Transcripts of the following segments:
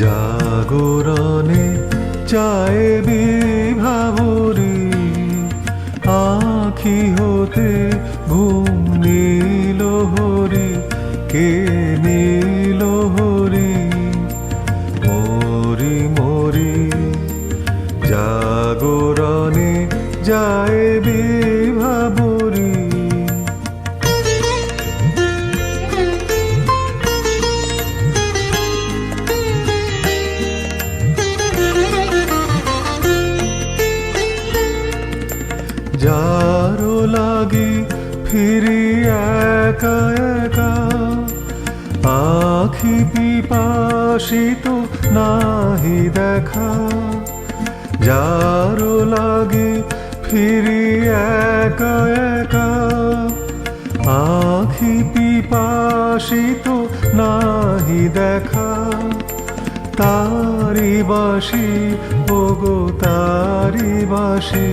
জাগরণে চায় বিভাবরী আখি হতে যারো লাগি ফিরি একা একা। আখি পিপাসিত নাহি দেখা। যারো লাগি ফিরি একা একা। আখি পিপাসিত নাহি দেখা। তারি বাসি, ওগো তারি বাসি।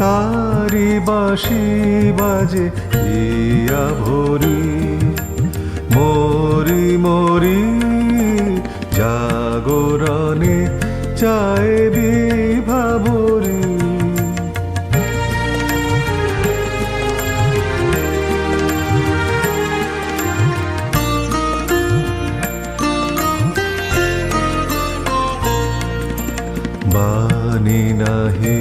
তারি বাসি বাজে ইয়া ভরি। মরি মরি জাগরণে চায় বিভাবরী বাণী নাহি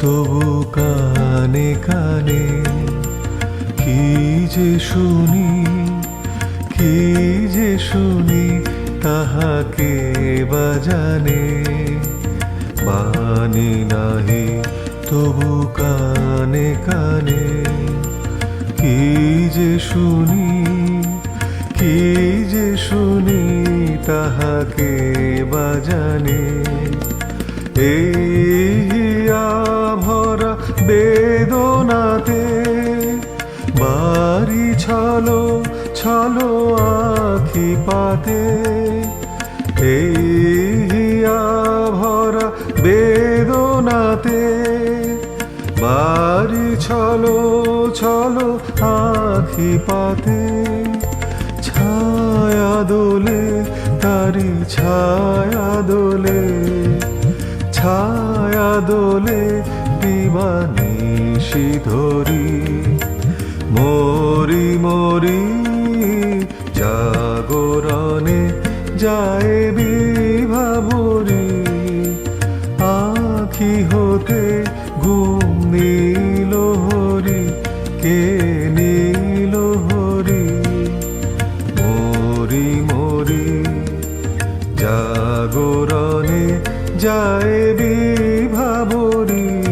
তবু কানে কানে কি যে শুনি, কি যে শুনি তাহাকে বাজানে বাণী নাহি তবু কানে কানে কি যে শুনি, কি যে শুনি তাহাকে বাজানে এই বেদনাতে, বাড়ি ছলো ছলো আখি পাতে। এই ভরা বেদনাতে, বাড়ি ছলো ছলো আখি পাতে। ছায়া দোলে, তারি ছায়া দোলে ছায়া দোলে দিবানিশি ধরি মরি মরি জাগরণে যায় বিভাবরী। আখি হতে ঘুম নীল কে নীল হরি? মরি মরি জাগরণে যায় বিভাবরী।